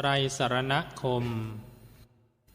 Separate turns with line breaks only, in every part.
ไตรสารณคม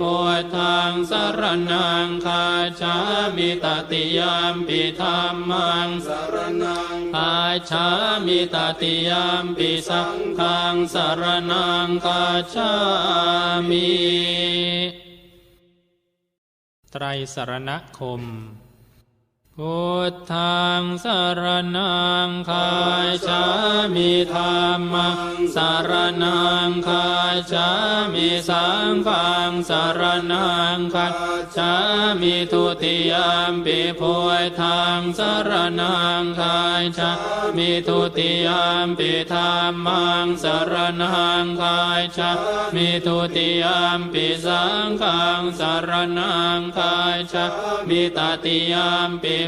พุทธังสรนังคาชามิตติยามปิธรรมังสรนังคาชามิตติยามปิสังฆังสรนังคาชามิไตรสรณคม พุทธังสารนังคายชามิธรรมังสารนังคายชามิสังฆังสารนังคัจฉามิทุติยามปิพุทธังสารนังคายชามิทุติยามปิธรรมังสารนังคายชามิทุติยามปิสังฆังสารนังคายชามิตติยามปิ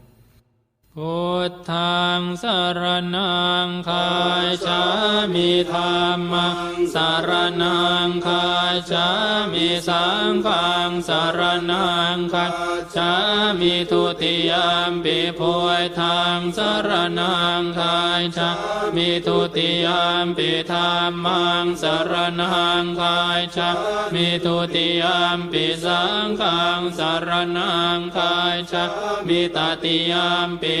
พุทธังสารนังคายชามิธรรมังสารนังคายชามิสังฆังสารนังคัจฉามิทุติยามปิพุทธังสารนังคายชามิทุติยามปิธรรมังสารนังคายชามิทุติยามปิสังฆังสารนังคายชามิตติยามปิ